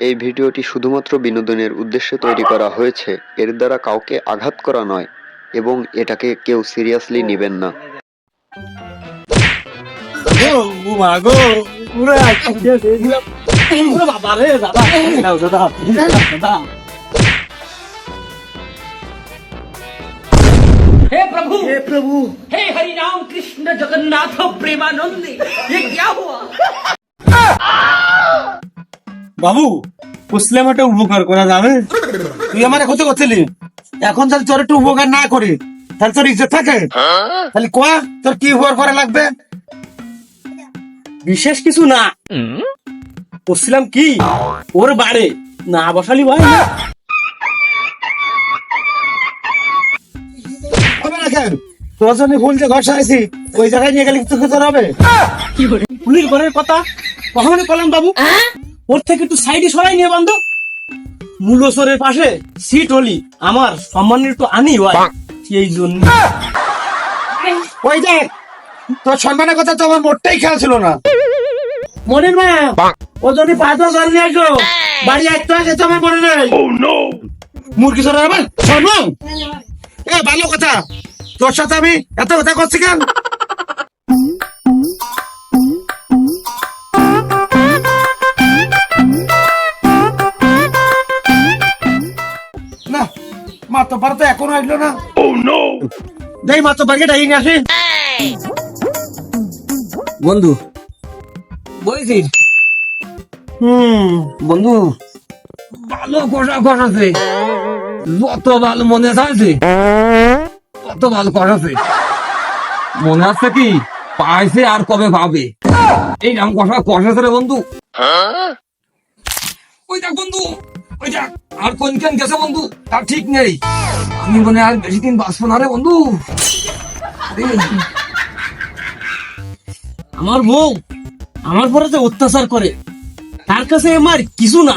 এই ভিডিওটি শুধুমাত্র বিনোদনের উদ্দেশ্যে তৈরি করা হয়েছে এর দ্বারা কাউকে আঘাত করা নয় এবং এটাকে কেউ সিরিয়াসলি নেবেন না ও মা গো পুরো আজকে দেখলাম পুরো বাবা রে দাদা দাও দাদা দাদা हे प्रभु হে প্রভু हे हरि राम कृष्ण जगन्नाथ प्रेमानंद ये क्या हुआ বাবু মুসলিম একটা উপকার করা যাবে। তুই আমার ক্ষতি করছিলি এখন যদি তোর একটু উপকার না করি তাহলে তোর ইজ্জত থাকে? তাহলে কোয়া তোর কি উপকার করা লাগবে? বিশেষ কিছু না। করছিলাম কি? ওর বাড়ি। না বসালি ভাই। হবে তোর জন্য ফুল যে ঘর সাজাইছি ওই জায়গায় নিয়ে গেলে তোকে তোর হবে? ফুলির ঘরের কথা। কখনো কলাম বাবু। ওর থেকে একটু সাইডে সরাই নিয়ে বান্ধব মূলসরের পাশে সিট হলি আমার সম্মান একটু আনি হয় এই জন্য। ওই দেখ তোর সম্মানের কথা তো আমার মোটটাই খেয়াল ছিল না। মনের মা ও যদি পাঁচ জল নিয়ে আসো বাড়ি একটা আছে তো আমার মনে নেই। মুরগি সরার আবার সম্মান এ ভালো কথা। তোর সাথে আমি এত কথা করছি কেন? মাতো পার তো এখনও আসলো না। ও নো দেই মাতো পারকে ডাই নিয়ে আসি। বন্ধু। হুম। বন্ধু। ভালো কষা কষাছে যত ভালো মনে চাইছে তত ভালো কষাছে মনে হচ্ছে কি? পাইছে আর কবে পাবে? এই নাম কষা কষাছে রে বন্ধু। ওই দেখ বন্ধু। ওই আর কোনখান গেছে বন্ধু? তার ঠিক নেই। আমি মনে আর বেশি দিন বাঁচবো না রে বন্ধু। আমার বউ আমার পরে যে অত্যাচার করে তার কাছে আমার কিছু না।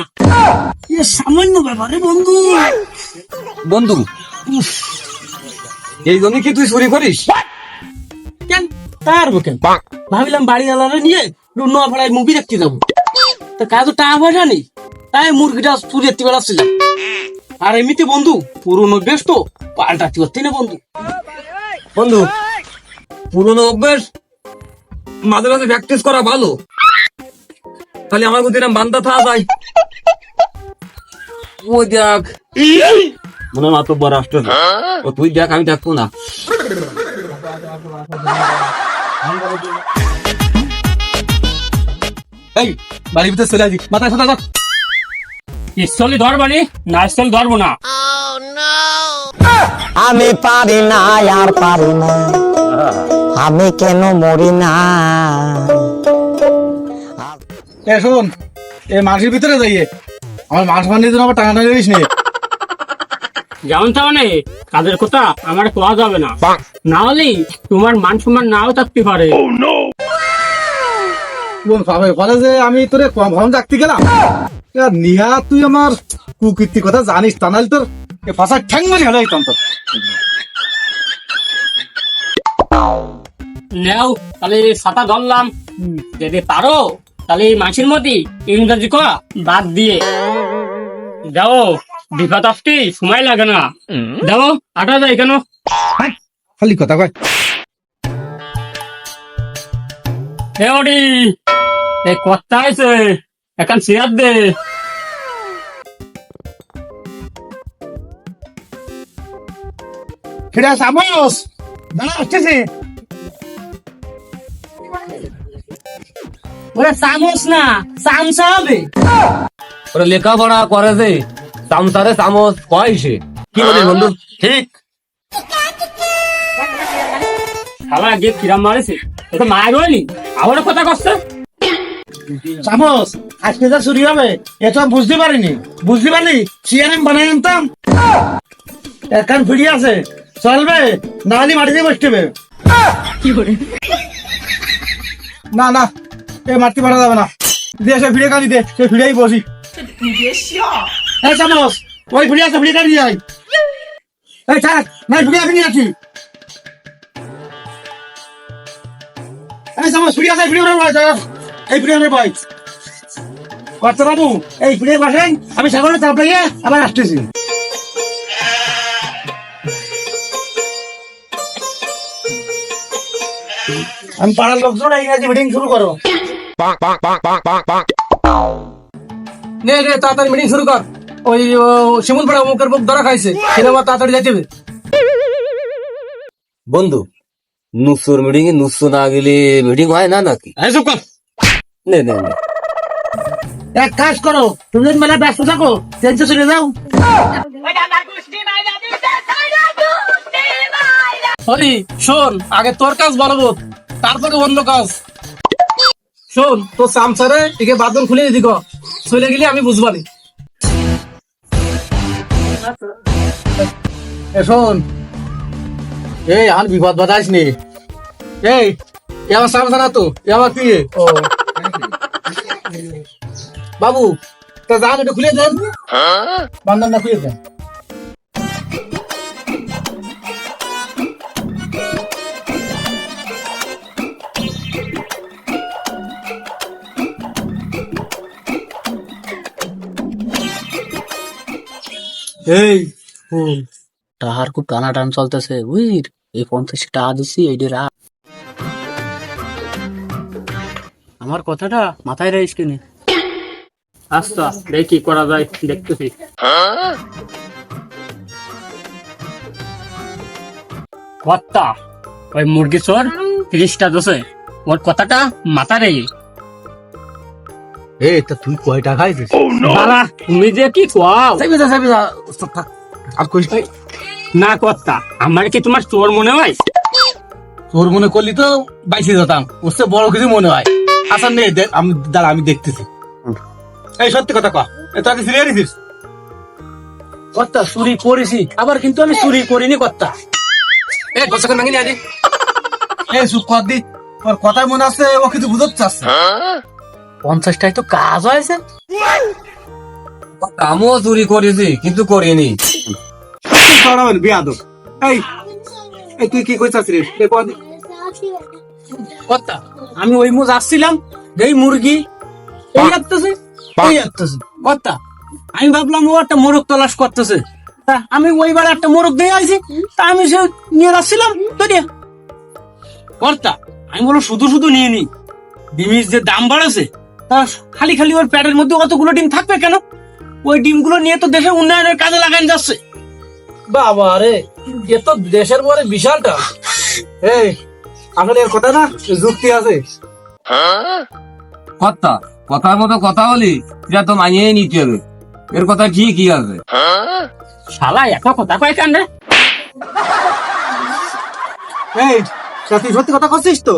এ সামান্য ব্যাপারে বন্ধু। বন্ধু এই জন্য কি তুই চুরি করিস? কেন? তার কেন? ভাবিলাম বাড়ি আলাদা নিয়ে নোয়াপাড়ায় মুভি দেখতে যাব। তা কাজ তো টাকা পয়সা নেই? তাই মুরগিটা চুরি দেখতে বেড়াচ্ছিলাম আর এমনিতে বন্ধু পুরনো বেশ তো পাল্টাতে পারতি না বন্ধু। বন্ধু পুরনো অভ্যেস মাঝে মাঝে প্র্যাকটিস করা ভালো। তাহলে আমার প্রতি এরম বান্ধা থাকা যায়। ওই দেখ। মনে হয় মাত্র বড় আসতে ও তুই দেখ আমি দেখব না। এই বাড়ির ভিতরে চলে আসি মাথায় সাদা স্থলি ধরবানি না? স্থল ধরবো না। আমি পারি না আর পারি না। আমি কেন মরি না? এ শোন এ মাসের ভিতরে যাইয়ে আমার মাস বানিয়ে জন্য আবার টাকা টাকা দিস নে। যেমন মানে কাজের কথা আমার কোয়া যাবে না। না হলে তোমার মান সম্মান নাও থাকতে পারে। বলে যে আমি তোরে কম ডাকতে গেলাম। নিহা তুই আমার কুকীর্তি কথা জানিস তা নাহলে তোর ফাঁসা ঠ্যাং মারি হলো নেও তাহলে ছাতা ধরলাম। যদি পারো তাহলে এই মধ্যে ইংরেজি করা বাদ দিয়ে। যাও বিপদ আসতে সময় লাগে না। যাও আটা যায় কেন? খালি কথা কয়। হে ওডি এই কথা আছে? এখন চেয়ার দে। ফিরে সামস দাঁড়া আসতেছি। ওরে চামচ না চামচা হবে। ওরা লেখাপড়া করে যে চামচারে চামচ কয় সে? কি বলিস বন্ধু? ঠিক? খাবার আগে কিরাম মারেছে এটা মায়ের হয়নি আবার কথা করছে সামস আজকে যা চুরি হবে এ তো বুঝতে পারিনি। বুঝতে পারলি? সিয়ারাম বানাই আনতাম। এখন ফিরি আছে। চলবে না হলে মাটিতে বসতে হবে না না এ মাটি মারা যাবে না। দিয়ে সে ফিরে কালি দে, সে ফিরেই বসি। চামচ, ওই ফিরে আছে ফিরে কালি যাই এই থাক না ফিরে আমি আছি এই চামচ ফিরে আছে ফিরে এই ফিরে ভাই কর্তা বাবু এই ফিরে বসেন আমি সাগরের চাপ লাগিয়ে আবার আসতেছি। আমি পাড়ার লোকজন ইংরাজি মিটিং শুরু করো। নে নে তাড়াতাড়ি মিটিং শুরু কর। ওই শিমুল পাড়া মুখের মুখ ধরা খাইছে সিনেমা তাড়াতাড়ি যাইতে হবে। বন্ধু নুসুর মিটিং এ নুসু না গেলে মিটিং হয় না নাকি? চুপ কর। নে নে নে। এক কাজ করো তুমি যদি মেলা ব্যস্ত থাকো চলে যাও। হরি শোন আগে তোর কাজ বলব তারপরে অন্য কাজ। শোন তোর চামচারে একে বাদন খুলে দিক চলে গেলে আমি বুঝবানি এ শোন। এই আর বিপদ বাতাস নি। এই এ আমার চামচা তো এ আমার কি ও। বাবু, তা জান খুলে দেন। বান্ধবটা খুলে দেন। এই টাহার খুব টানা টান চলতেছে বুঝির এই পঞ্চাশ টাকা দিচ্ছি এইটি আমার কথাটা মাথায় রাখিস কিনে। আচ্ছা দেখি কি করা যায় দেখতেছি। কর্তা ওই মুরগি চোর তিরিশটা দোষে ওর কথাটা মাথা রেগে এই তা তুই কয় টাকা খাইছিস বাবা তুমি যে কি কোয়াও যাইবে যা যাইবে যা চুপ থাক। আর কইস? না কর্তা আমার কি তোমার চোর মনে হয়? তোর মনে করলি তো বাইশে যেতাম। ওর চেয়ে বড় কিছু মনে হয়। আচ্ছা নে আমি দাঁড়া আমি দেখতেছি। এই সত্যি কথা কয়া তোর কি সিরিয়াস দিস কর্তা চুরি করেছি। আবার কিন্তু আমি চুরি করিনি কর্তা। এই গোসাকে ভাঙিনি আজ এই চুপ কর দি। তোর কথাই মনে আছে ও কিছু বুঝতে চাচ্ছে পঞ্চাশটাই তো কাজ হয়েছে। আমিও চুরি করেছি কিন্তু করিনি। এই এই তুই কি কইছাস রে? কর্তা আমি ওই মুজ আসছিলাম এই মুরগি এই আসতেছে এই আসতেছে। কর্তা আমি ভাবলাম ও একটা মোরগ তলাশ করতেছে। তা আমি ওইবার একটা মোরগ দিয়ে আইছি তা আমি সে নিয়ে যাচ্ছিলাম তো কর্তা আমি বলো শুধু শুধু নিয়ে নি। ডিমের যে দাম বাড়াছে তা খালি খালি ওর প্যাটের মধ্যে অতগুলো ডিম থাকবে কেন? ওই ডিমগুলো নিয়ে তো দেশের উন্নয়নের কাজে লাগান যাচ্ছে। বাবা রে এ তো দেশের পরে বিশালটা। এই আসলে এর কথা না যুক্তি আছে। কথা কথার মতো কথা বলি এটা তো মানিয়ে নিতে হবে। এর কথা ঠিকই আছে। শালা এত কথা কয় কেন রে? এই তা তুই সত্যি কথা করছিস তো?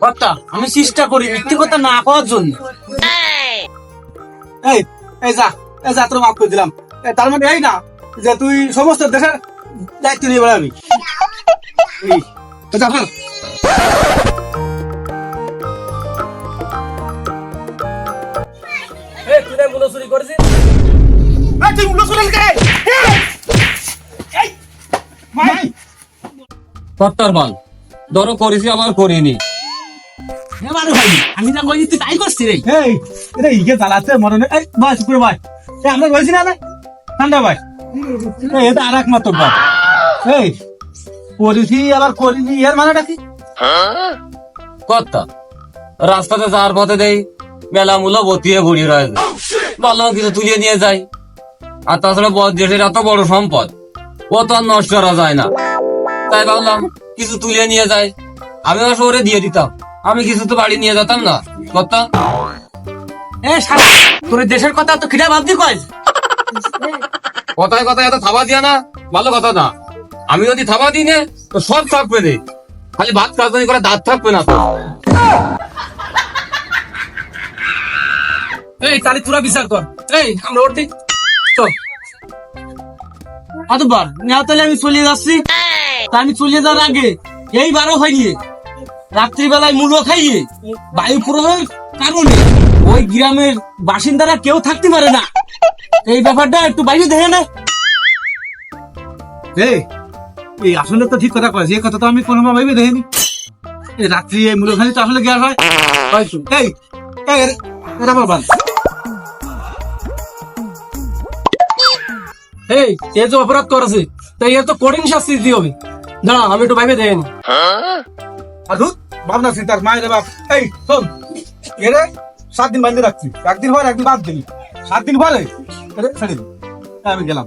কর্তা আমি চেষ্টা করি মিথ্যে কথা না করার জন্য। এই এই যা এই যা তোর মাফ করে দিলাম। তার মানে এই না যে তুই সমস্ত দেশের দায়িত্ব নিয়ে বেড়াবি। মূল্য চুরি করেছিস? তুই চুরি! ধরো করেছি করিনি ভাই আমি না কই তুই তাই করছিস রে এই, এটা ইকে জ্বালাচ্ছে মরণে। এই, ভাই, শুক্র ভাই। আমরা বলছি না, না? ঠান্ডা ভাই। এটা আর এক মাত্র ভাই। এই, করেছি আবার করিনি এর মানেটা কি? কর্তা রাস্তাতে যাওয়ার পথে দেই মেলা মূল্য বতিয়ে ঘুরি রয়েছে ভাবলাম কিছু তুলিয়ে নিয়ে যাই। আর তাছাড়া বদ এত বড় সম্পদ ও তো আর নষ্ট করা যায় না। তাই ভাবলাম কিছু তুলিয়ে নিয়ে যাই। আমি শহরে দিয়ে দিতাম। আমি কিছু তো বাড়ি নিয়ে যেতাম না। কর্তা এ শালা তোর দেশের কথা তো খিদা ভাবতি কয়? কথায় কথায় এত থাবা দিয়া না ভালো কথা না। আমি যদি থাবা দিই নে, তো সব থাকবে রে। খালি ভাত কাজনি করে দাঁত থাকবে না তো। এই তাহলে তোরা বিচার কর। এই আমরা ওর দিই চল। অতবার নেওয়া তাহলে আমি চলে যাচ্ছি। তা আমি চলে যাওয়ার আগে এইবারও হয়নি রাত্রিবেলায় মূল্য খাইয়ে বায়ু প্রবাহের কারণে ওই গ্রামের বাসিন্দারা কেউ থাকতে পারে না। এই ব্যাপারটা একটু বাইরে দেখে না। এই এই আসলে তো ঠিক কথা কয়েছে এই কথা তো আমি কোনো ভাবে দেখিনি। রাত্রি এই মূল তো আসলে গ্যাস হয়। এই এই রাবার বান। এই এ যে অপরাধ করেছে তাই এর তো কঠিন শাস্তি দিতে হবে। দাঁড়া আমি একটু ভাবে দেয়নি আধুত ভাবনা চিন্তা মায়ের বাপ। এই শোন এরে সাত দিন বাঁধতে রাখছি। একদিন পর একদিন বাদ দিলি। সাত দিন পরে ছেড়ে দিই হ্যাঁ, আমি গেলাম।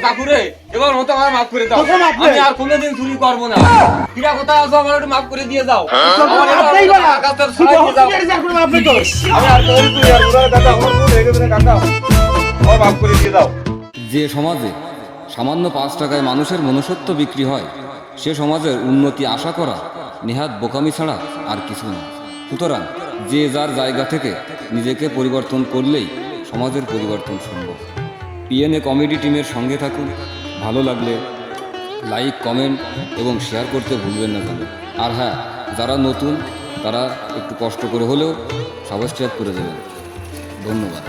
কাকুরে এবার মতো আমার মাফ করে দাও? আমি আর কোনোদিন চুরি করব না। কিরা আছো আমার একটু মাফ করে দিয়ে দাও যে সমাজে সামান্য পাঁচ টাকায় মানুষের মনুষ্যত্ব বিক্রি হয় সে সমাজের উন্নতি আশা করা নেহাত বোকামি ছাড়া আর কিছু না। সুতরাং যে যার জায়গা থেকে নিজেকে পরিবর্তন করলেই সমাজের পরিবর্তন সম্ভব। পিএনএ কমেডি টিমের সঙ্গে থাকুন। ভালো লাগলে লাইক কমেন্ট এবং শেয়ার করতে ভুলবেন না কেন আর হ্যাঁ যারা নতুন, তারা একটু কষ্ট করে হলেও সাবস্ক্রাইব করে দেবেন। ধন্যবাদ।